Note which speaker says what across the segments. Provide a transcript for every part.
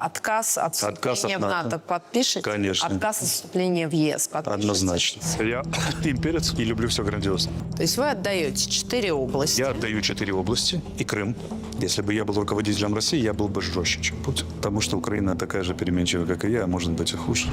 Speaker 1: отказ от
Speaker 2: Отказ
Speaker 1: вступления
Speaker 2: от
Speaker 1: в
Speaker 2: НАТО.
Speaker 1: НАТО подпишете?
Speaker 2: Конечно.
Speaker 1: Отказ от вступления в ЕС подпишете?
Speaker 2: Однозначно. Я имперец и люблю все грандиозно.
Speaker 1: То есть вы отдаете четыре области.
Speaker 2: Я отдаю четыре области и Крым. Если бы я был руководителем России, я был бы жестче, чем Путин. Потому что Украина такая же переменчивая, как и я, а может быть и хуже.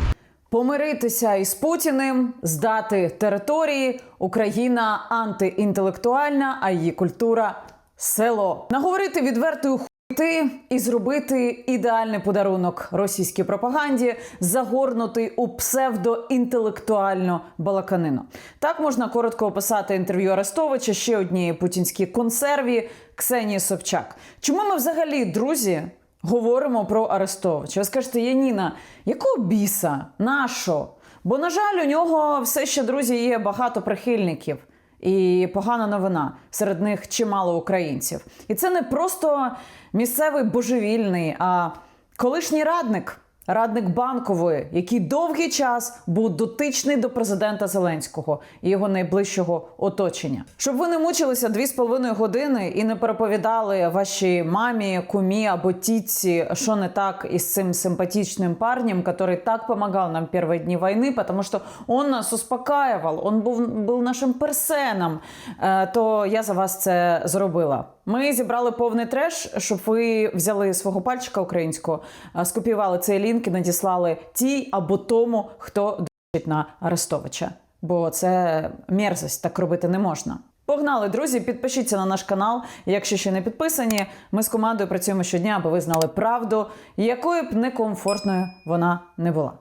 Speaker 3: Помиритися із Путіним, здати території. Україна антиінтелектуальна, а її культура село. Наговорити відвертою хуйти і зробити ідеальний подарунок російській пропаганді, загорнутий у псевдоінтелектуальну балаканину. Так можна коротко описати інтерв'ю Арестовича ще однієї путінській консерві Ксенії Собчак. Чому ми взагалі, друзі, говоримо про Арестовича. Ви скажете, Яніна, якого біса? Нащо? Бо, на жаль, у нього все ще, друзі, є багато прихильників. І погана новина серед них чимало українців. І це не просто місцевий божевільний, а колишній радник, радник банкової, який довгий час був дотичний до президента Зеленського і його найближчого оточення. Щоб ви не мучилися дві з половиною години і не переповідали вашій мамі, кумі або тітці, що не так із цим симпатичним парнем, який так помогал нам перші дні війни, тому що он нас успокаивал, он був, був нашим персеном, е, то я за вас це зробила. Ми зібрали повний треш, щоб ви взяли свого пальчика українського, е, скопіювали цей лінк і надіслали тій або тому, хто д***ить на Арестовича. Бо це мерзость, так робити не можна. Погнали, друзі! Підпишіться на наш канал. Якщо ще не підписані, ми з командою працюємо щодня, аби ви знали правду, якою б некомфортною вона не була.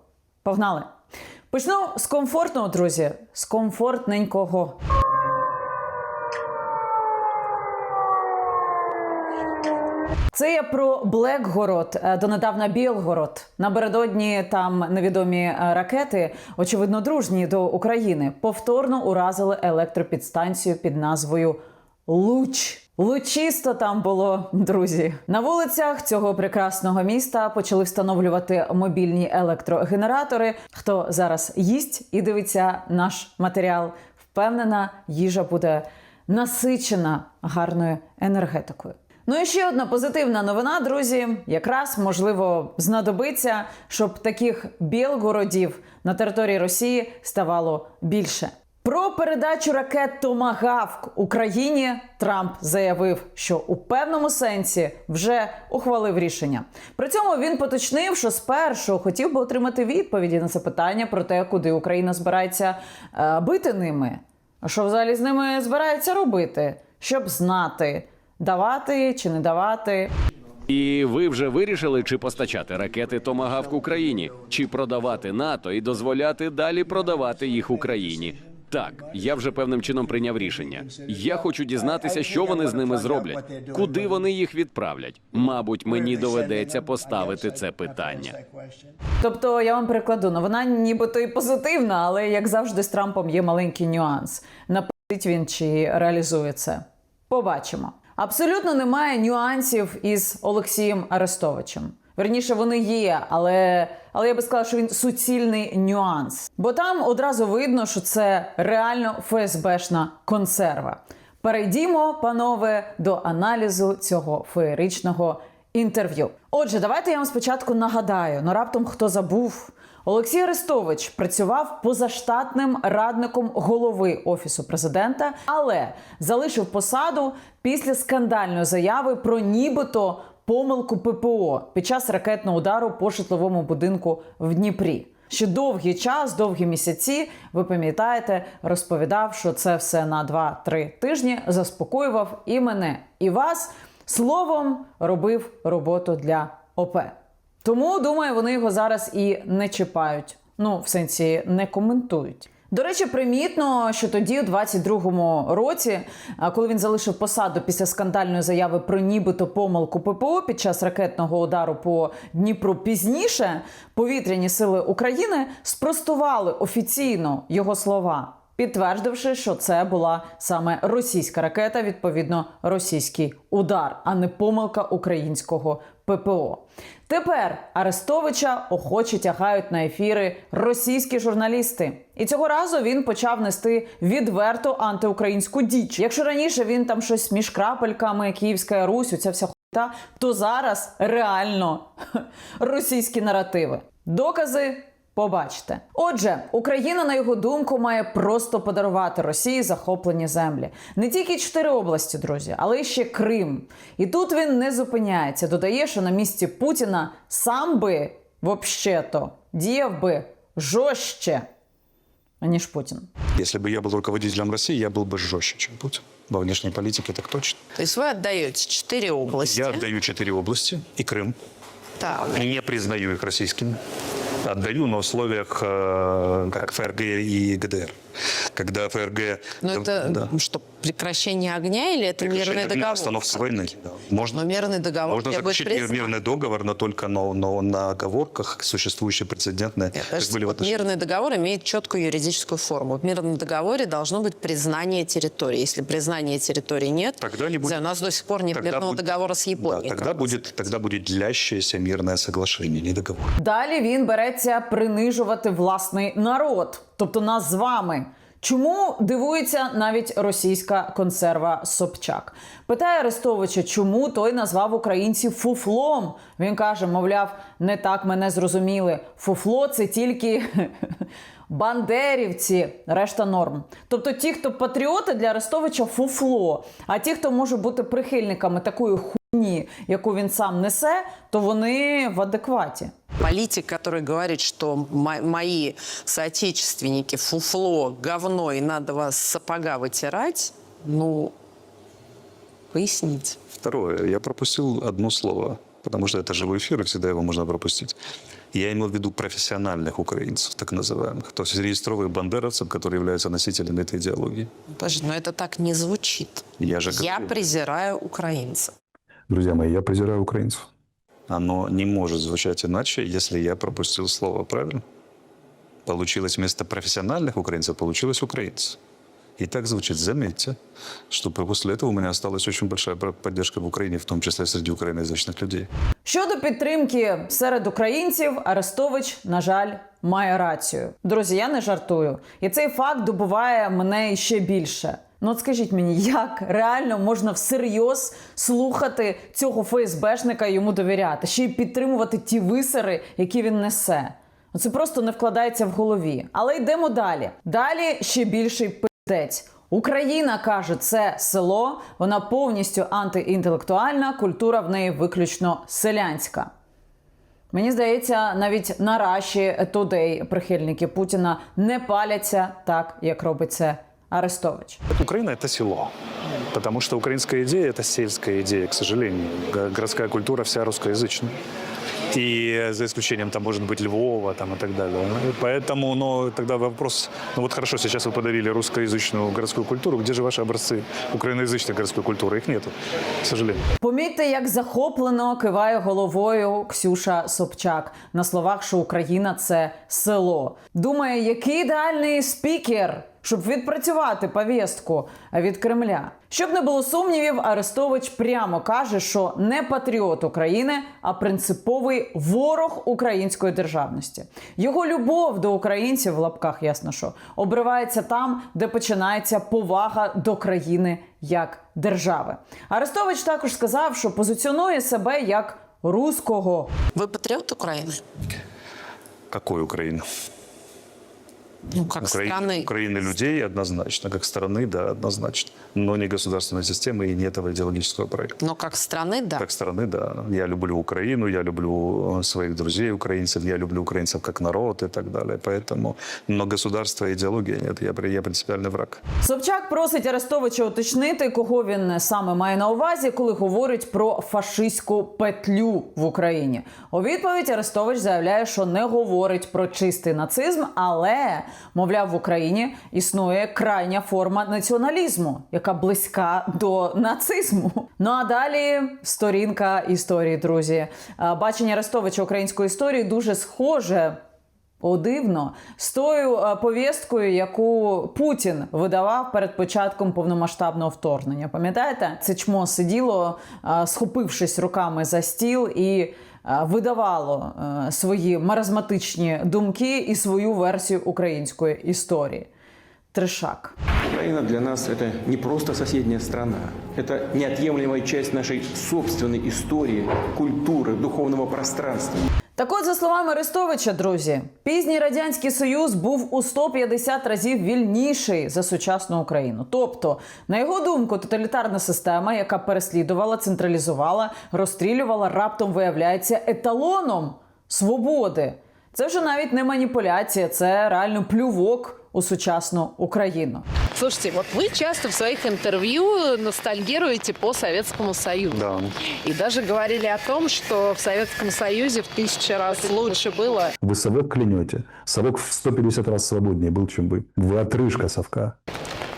Speaker 3: Погнали! Почну з комфортного, друзі, з комфортненького. Це я про Блекгород, е, донедавна Білгород. Напередодні там невідомі е, ракети, очевидно, дружні до України, повторно уразили електропідстанцію під назвою Луч. Лучисто там було, друзі. На вулицях цього прекрасного міста почали встановлювати мобільні електрогенератори. Хто зараз їсть і дивиться наш матеріал, впевнена, їжа буде насичена гарною енергетикою. Ну і ще одна позитивна новина, друзі. Якраз можливо знадобиться, щоб таких білгородів на території Росії ставало більше. Про передачу ракет Томагавк Україні Трамп заявив, що у певному сенсі вже ухвалив рішення. При цьому він поточнив, що спершу хотів би отримати відповіді на запитання про те, куди Україна збирається е, бити ними. А що взагалі з ними збирається робити, щоб знати, давати чи не давати.
Speaker 4: І ви вже вирішили, чи постачати ракети Томагавк Україні, чи продавати НАТО і дозволяти далі продавати їх Україні. Так, я вже певним чином прийняв рішення. Я хочу дізнатися, що вони з ними зроблять, куди вони їх відправлять. Мабуть, мені доведеться поставити це питання.
Speaker 3: Тобто я вам перекладу, ну вона нібито і позитивна, але як завжди з Трампом є маленький нюанс. Написить він чи реалізує це. Побачимо. Абсолютно немає нюансів із Олексієм Арестовичем. Верніше, вони є, але, але я би сказала, що він суцільний нюанс. Бо там одразу видно, що це реально ФСБшна консерва. Перейдімо, панове, до аналізу цього феєричного інтерв'ю. Отже, давайте я вам спочатку нагадаю: ну раптом хто забув. Олексій Арестович працював позаштатним радником голови офісу президента, але залишив посаду після скандальної заяви про нібито помилку ППО під час ракетного удару по житловому будинку в Дніпрі. Ще довгий час, довгі місяці, ви пам'ятаєте, розповідав, що це все на 2-3 тижні заспокоював і мене, і вас словом робив роботу для ОП. Тому думаю, вони його зараз і не чіпають. Ну, в сенсі не коментують. До речі, примітно, що тоді, у 22-му році, коли він залишив посаду після скандальної заяви про нібито помилку ППО під час ракетного удару по Дніпру пізніше, повітряні сили України спростували офіційно його слова, підтвердивши, що це була саме російська ракета, відповідно, російський удар, а не помилка українського ППО. Тепер Арестовича охоче тягають на ефіри російські журналісти, і цього разу він почав нести відверто антиукраїнську діч. Якщо раніше він там щось між крапельками, Київська Русь, ця вся хуйта то зараз реально російські наративи. Докази побачите. Отже, Україна, на його думку, має просто подарувати Росії захоплені землі. Не тільки чотири області, друзі, але й ще Крим. І тут він не зупиняється. Додає, що на місці Путіна сам би вообще-то діяв би жорстче, аніж Путін.
Speaker 2: Если бы я был руководителем России, я был бы жестче, чем Путин. Во внешней политике так точно.
Speaker 1: То есть вы отдаете четыре области.
Speaker 2: Я отдаю четыре области и Крым.
Speaker 1: Так.
Speaker 2: Не признаю их российскими. Отдаю на условиях, э, как ФРГ и ГДР Когда ФРГ...
Speaker 1: Но Ну, это
Speaker 2: Да.
Speaker 1: что, прекращение огня или это
Speaker 2: Прекращение
Speaker 1: мирный
Speaker 2: огня,
Speaker 1: договор?
Speaker 2: Остановка войны. да. Можно,
Speaker 1: Но мирный договор
Speaker 2: можно
Speaker 1: требует
Speaker 2: заключить
Speaker 1: признания.
Speaker 2: мирный договор, но только на, на, на оговорках, существующие прецедентные,
Speaker 1: Мне
Speaker 2: как
Speaker 1: кажется,
Speaker 2: были в
Speaker 1: вот
Speaker 2: отношении.
Speaker 1: мирный договор имеет четкую юридическую форму. В мирном договоре должно быть признание территории. Если признания территории нет,
Speaker 2: Тогда не
Speaker 1: не
Speaker 2: будет-
Speaker 1: знаю, у нас до сих пор нет
Speaker 2: Тогда
Speaker 1: мирного
Speaker 2: будет-
Speaker 1: договора с Японией.
Speaker 2: Да, тогда, будет, тогда будет длящееся мирное соглашение, не договор.
Speaker 3: Далі він береться принижувати власний народ, тобто нас з вами. Чому дивується навіть російська консерва Собчак? Питає Арестовича, чому той назвав українців фуфлом. Він каже: мовляв, не так мене зрозуміли. Фуфло це тільки бандерівці, решта норм. Тобто, ті, хто патріоти для Арестовича фуфло, а ті, хто може бути прихильниками такої хуйні, яку він сам несе, то вони в адекваті.
Speaker 1: Политик, который говорит, что мо- мои соотечественники фуфло, говно, и надо вас с сапога вытирать, ну, поясните.
Speaker 2: Второе, я пропустил одно слово, потому что это живой эфир, и всегда его можно пропустить. Я имел в виду профессиональных украинцев, так называемых, то есть регистровых бандеровцев, которые являются носителями этой идеологии.
Speaker 1: Подожди, но это так не звучит.
Speaker 2: Я же
Speaker 1: Я
Speaker 2: говорю.
Speaker 1: презираю украинцев.
Speaker 2: Друзья мои, я презираю украинцев. Оно не может звучать иначе, если я пропустил слово, правильно? Получилось вместо профессиональных украинцев, получилось украинцы. И так звучит, заметьте, что после этого у меня осталась очень большая про- поддержка в Украине, в том числе среди украиноязычных людей.
Speaker 3: Щодо підтримки серед українців, Арестович, на жаль, має рацію. Друзі, я не жартую. І цей факт добуває мене іще більше. Ну от скажіть мені, як реально можна всерйоз слухати цього ФСБшника і йому довіряти, ще й підтримувати ті висери, які він несе? Ну, Це просто не вкладається в голові. Але йдемо далі. Далі ще більший пиздець. Україна каже, це село, вона повністю антиінтелектуальна, культура в неї виключно селянська. Мені здається, навіть на Раші Тодей прихильники Путіна не паляться так, як робить це Арестович.
Speaker 2: Украина – это село. Потому что украинская идея – это сельская идея, к сожалению. Г- Городская культура вся русскоязычная. И за исключением, там, может быть, Львова там, и так далее. Ну, и Поэтому, но тогда вопрос, ну вот хорошо, сейчас вы подарили русскоязычную городскую культуру, где же ваши образцы украиноязычной городской культуры? Их нету, к сожалению.
Speaker 3: Помітьте, як захоплено киває головою Ксюша Собчак на словах, що Україна це село. Думає, який ідеальний спікер, щоб відпрацювати повістку від Кремля. Щоб не було сумнівів, Арестович прямо каже, що не патріот України, а принциповий ворог української державності. Його любов до українців в лапках, ясно, що обривається там, де починається повага до країни як держави. Арестович також сказав, що позиціонує себе як руського.
Speaker 1: Вы патриот Украины?
Speaker 2: Какой Украины?
Speaker 1: Ну, как
Speaker 2: Украины,
Speaker 1: страны.
Speaker 2: Украины людей однозначно, как страны, да, однозначно. Но не государственной системы и не этого идеологического проекта.
Speaker 1: Но как страны, да.
Speaker 2: Как страны, да. Я люблю Украину, я люблю э, своих друзей украинцев, я люблю украинцев как народ и так далее. Поэтому, но государства и идеология нет, я, при- я принципиальный враг.
Speaker 3: Собчак просить Арестовича уточнити, кого він саме має на увазі, коли говорить про фашистську петлю в Україні. У відповідь Арестович заявляє, що не говорить про чистий нацизм, але мовляв, в Україні існує крайня форма націоналізму, яка близька до нацизму. Ну а далі сторінка історії, друзі. Бачення Арестовича української історії дуже схоже о, дивно з тою повісткою, яку Путін видавав перед початком повномасштабного вторгнення. Пам'ятаєте, це чмо сиділо, схопившись руками за стіл і видавало е, свої маразматичні думки і свою версію української історії. Трешак.
Speaker 5: Украина для нас это не просто соседняя страна. Это неотъемлемая часть нашей собственной истории, культуры, духовного пространства.
Speaker 3: Так от, за словами Арестовича, друзі, пізній радянський союз був у 150 разів вільніший за сучасну Україну. Тобто, на його думку, тоталітарна система, яка переслідувала, централізувала, розстрілювала, раптом виявляється еталоном свободи. Це вже навіть не маніпуляція, це реально плювок у сучасну Україну.
Speaker 1: Слушайте, вот вы часто в своих интервью ностальгируете по Советскому Союзу.
Speaker 2: Да.
Speaker 1: И даже говорили о том, что в Советском Союзе в тысячу раз лучше было.
Speaker 6: Вы совок клянете. Совок в 150 раз свободнее был, чем вы. Вы отрыжка совка.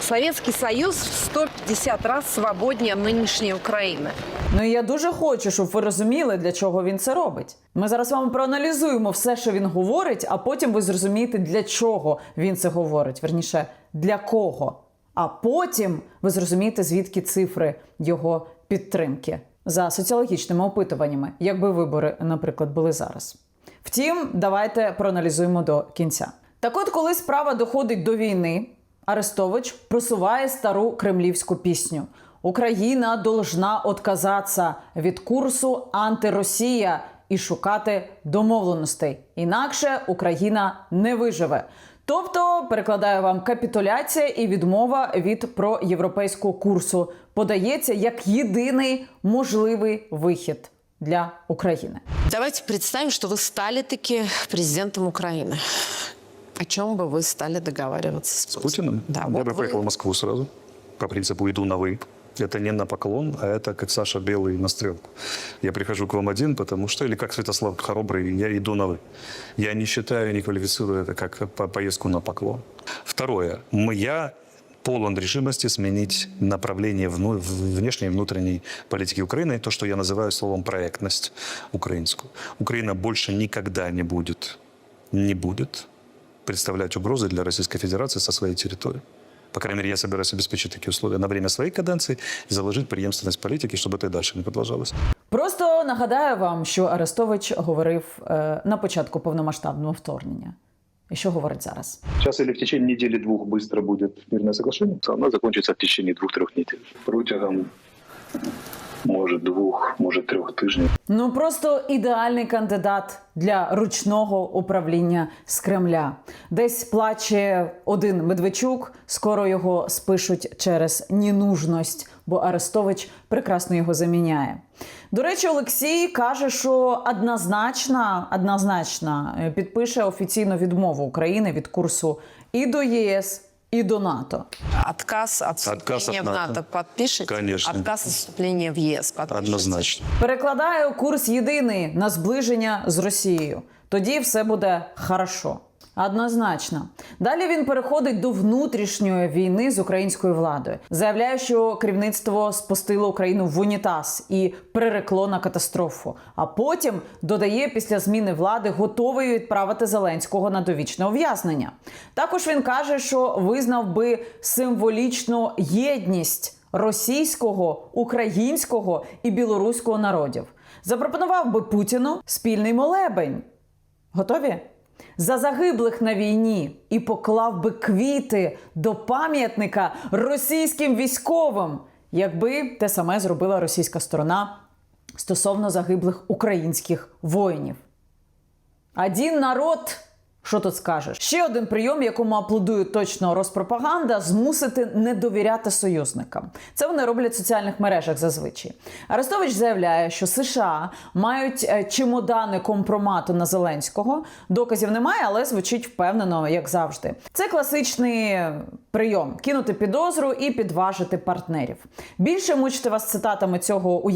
Speaker 1: Советский Союз в 150 раз свободнее нынешней Украины.
Speaker 3: Ну і я дуже хочу, щоб ви розуміли, для чого він це робить. Ми зараз вам проаналізуємо все, що він говорить, а потім ви зрозумієте, для чого він це говорить. Верніше, для кого. А потім ви зрозумієте, звідки цифри його підтримки за соціологічними опитуваннями, якби вибори, наприклад, були зараз. Втім, давайте проаналізуємо до кінця. Так от, коли справа доходить до війни, Арестович просуває стару кремлівську пісню. Україна должна отказатися від курсу антиросія і шукати домовленостей. Інакше Україна не виживе. Тобто, перекладаю вам капітуляція і відмова від проєвропейського курсу подається як єдиний можливий вихід для України.
Speaker 1: Давайте представим, что вы стали таки президентом Украины. О чем бы вы стали договариваться с,
Speaker 2: С Путиным?
Speaker 1: Да,
Speaker 2: Я
Speaker 1: вот
Speaker 2: бы
Speaker 1: вы-
Speaker 2: поехал в Москву сразу. По принципу «иду на вы». Это не на поклон, а это как Саша Белый на стрелку. Я прихожу к вам один, потому что, или как Святослав Хоробрый, я иду на «вы». Я не считаю, не квалифицирую это как по- поездку на поклон. Второе. М- Я полон решимости сменить направление вну- внешней и внутренней политики Украины, то, что я называю словом проектность украинскую. Украина больше никогда не будет, не будет представлять угрозы для Российской Федерации со своей территории. По крайней мере, я собираюсь обеспечить такие условия на время своей каденции и заложить преемственность политики, чтобы это и дальше не продолжалось.
Speaker 3: Просто нагадаю вам, що Арестович говорив е, на початку повномасштабного вторгнення. І що говорить зараз?
Speaker 7: Сейчас или в течение недели-двух быстро будет мирное соглашение, оно закончится в течение двух-трех недель. Протягом, может, двух, может, трех тижнів.
Speaker 3: Ну просто ідеальний кандидат для ручного управління з Кремля. Десь плаче один Медведчук, скоро його спишуть через ненужність, бо Арестович прекрасно його заміняє. До речі, Олексій каже, що однозначно, однозначно е, підпише офіційну відмову України від курсу і до ЄС, і до НАТО.
Speaker 1: Отказ от
Speaker 2: Отказ
Speaker 1: вступления
Speaker 2: от
Speaker 1: в
Speaker 2: НАТО.
Speaker 1: НАТО подпишете?
Speaker 2: Конечно.
Speaker 1: Отказ от вступления в ЕС подпишете?
Speaker 2: Однозначно.
Speaker 3: Перекладаю курс єдиний на зближення з Росією. Тоді все буде хорошо. Однозначно. Далі він переходить до внутрішньої війни з українською владою. Заявляє, що керівництво спустило Україну в унітаз і прирекло на катастрофу. А потім додає після зміни влади готовий відправити Зеленського на довічне ув'язнення. Також він каже, що визнав би символічну єдність російського, українського і білоруського народів. Запропонував би Путіну спільний молебень. Готові? За загиблих на війні і поклав би квіти до пам'ятника російським військовим, якби те саме зробила російська сторона стосовно загиблих українських воїнів. Один народ. Що тут скажеш? Ще один прийом, якому аплодує точно розпропаганда, змусити не довіряти союзникам. Це вони роблять в соціальних мережах зазвичай. Арестович заявляє, що США мають е, чемодани компромату на Зеленського. Доказів немає, але звучить впевнено, як завжди. Це класичний прийом: кинути підозру і підважити партнерів. Більше мучити вас цитатами цього у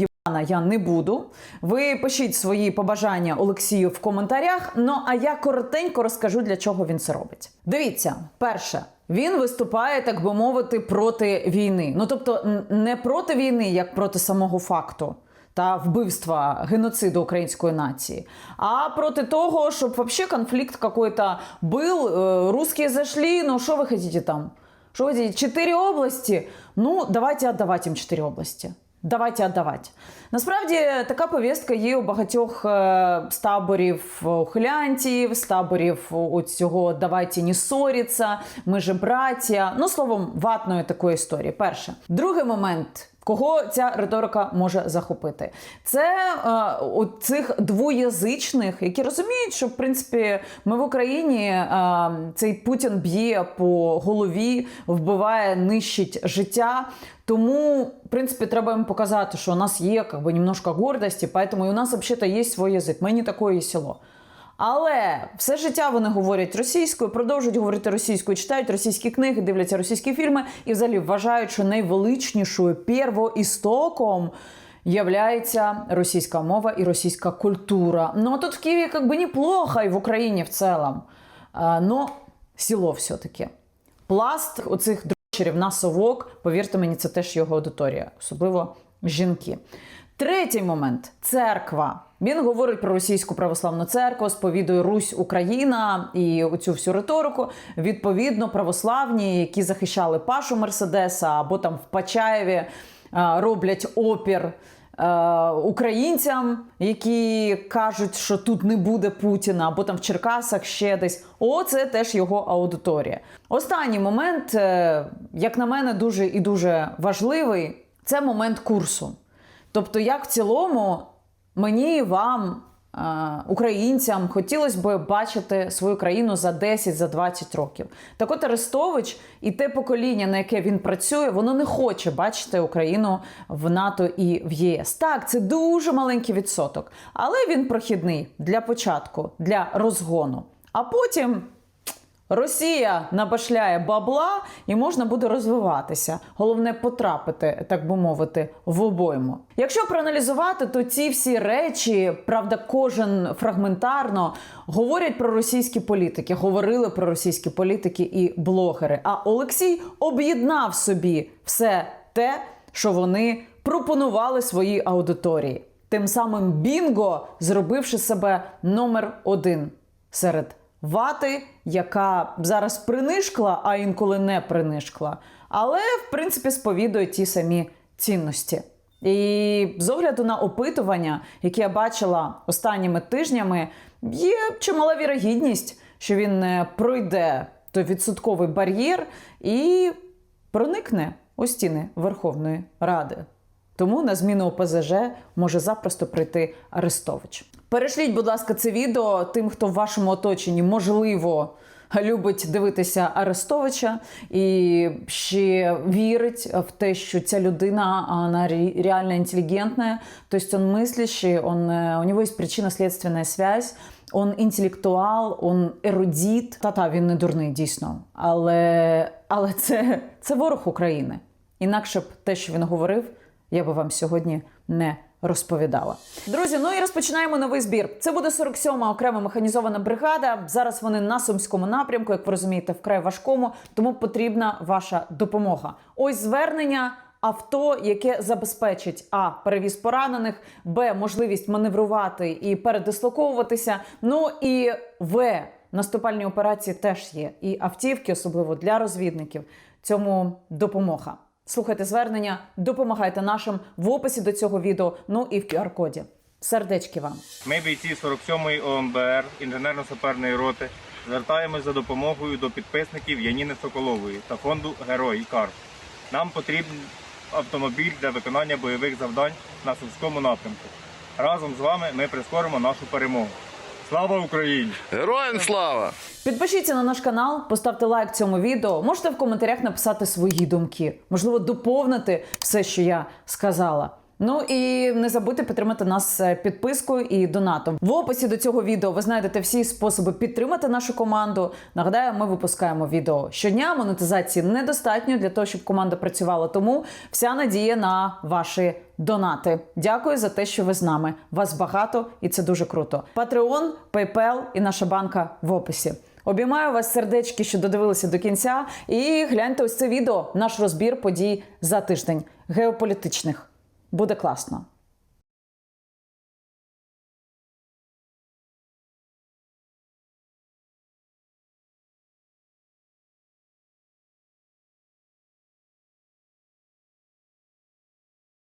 Speaker 3: я не буду. Ви пишіть свої побажання Олексію в коментарях. Ну а я коротенько розкажу, для чого він це робить. Дивіться, перше. Він виступає, так би мовити, проти війни. Ну тобто, н- не проти війни, як проти самого факту та вбивства геноциду української нації, а проти того, щоб вообще конфлікт какой-то был, э, русские зашли, ну что вы хотите там? Что вы хотите? Четыре области? Ну, давайте отдавать им четыре области. Давайте віддавати. Насправді така повістка є у багатьох е, з таборів ухилянтів, з таборів цього давайте не ссоріться, ми же браття. Ну, словом, ватної такої історії. Перше. Другий момент. Кого ця риторика може захопити? Це е, у цих двоязичних, які розуміють, що в принципі ми в Україні е, цей Путін б'є по голові, вбиває, нищить життя. Тому, в принципі, треба їм показати, що у нас є как бы, немножко гордості, поэтому і у нас взагалі є свій язик. Ми не такое село. Але все життя вони говорять російською, продовжують говорити російською, читають російські книги, дивляться російські фільми і взагалі вважають, що найвеличнішою первоістоком являється російська мова і російська культура. Ну а тут в Києві як би неплохо, і в Україні в цілому. Но село все-таки. Пласт оцих дрочерів на совок, повірте мені, це теж його аудиторія, особливо жінки. Третій момент церква. Він говорить про російську православну церкву, сповідує Русь Україна і оцю всю риторику. Відповідно, православні, які захищали Пашу Мерседеса або там в Пачаєві роблять опір е, українцям, які кажуть, що тут не буде Путіна, або там в Черкасах ще десь. О, це теж його аудиторія. Останній момент, е, як на мене, дуже і дуже важливий це момент курсу. Тобто, як в цілому, мені вам, е, українцям, хотілося б бачити свою країну за 10 за 20 років. Так от Арестович і те покоління, на яке він працює, воно не хоче бачити Україну в НАТО і в ЄС. Так, це дуже маленький відсоток, але він прохідний для початку, для розгону. А потім. Росія набашляє бабла і можна буде розвиватися. Головне потрапити, так би мовити, в обойму. Якщо проаналізувати, то ці всі речі, правда, кожен фрагментарно говорять про російські політики, говорили про російські політики і блогери. А Олексій об'єднав собі все те, що вони пропонували своїй аудиторії. Тим самим Бінго, зробивши себе номер один серед вати, яка зараз принишкла, а інколи не принишкла, але в принципі сповідує ті самі цінності. І з огляду на опитування, які я бачила останніми тижнями, є чимала вірогідність, що він не пройде той відсотковий бар'єр і проникне у стіни Верховної Ради. Тому на зміну ОПЗЖ може запросто прийти Арестович. Перешліть, будь ласка, це відео тим, хто в вашому оточенні можливо любить дивитися Арестовича і ще вірить в те, що ця людина вона ре- реально інтелігентна, тобто він мислящий, он, е, у нього є причинно-следственная связь, он інтелектуал, он ерудіт. Та-та, він не дурний, дійсно. Але, але це, це ворог України. Інакше б те, що він говорив, я би вам сьогодні не розповідала. Друзі, ну і розпочинаємо новий збір. Це буде 47-ма окрема механізована бригада. Зараз вони на сумському напрямку, як ви розумієте, вкрай важкому, тому потрібна ваша допомога. Ось звернення. Авто, яке забезпечить а перевіз поранених, б можливість маневрувати і передислоковуватися. Ну і в наступальні операції теж є. І автівки, особливо для розвідників, цьому допомога. Слухайте звернення, допомагайте нашим в описі до цього відео, ну і в QR-коді. Сердечки вам.
Speaker 8: Ми, бійці 47-ї ОМБР інженерно-саперної роти, звертаємось за допомогою до підписників Яніни Соколової та фонду Герой Кар. Нам потрібен автомобіль для виконання бойових завдань на Сумському напрямку. Разом з вами ми прискоримо нашу перемогу. Слава Україні!
Speaker 9: Героям слава!
Speaker 3: Підпишіться на наш канал, поставте лайк цьому відео. Можете в коментарях написати свої думки, можливо, доповнити все, що я сказала. Ну і не забудьте підтримати нас е, підпискою і донатом. В описі до цього відео ви знайдете всі способи підтримати нашу команду. Нагадаю, ми випускаємо відео щодня. Монетизації недостатньо для того, щоб команда працювала. Тому вся надія на ваші донати. Дякую за те, що ви з нами. Вас багато і це дуже круто. Patreon, PayPal і наша банка в описі. Обіймаю вас сердечки, що додивилися до кінця. І гляньте ось це відео. Наш розбір подій за тиждень геополітичних. Буде класно.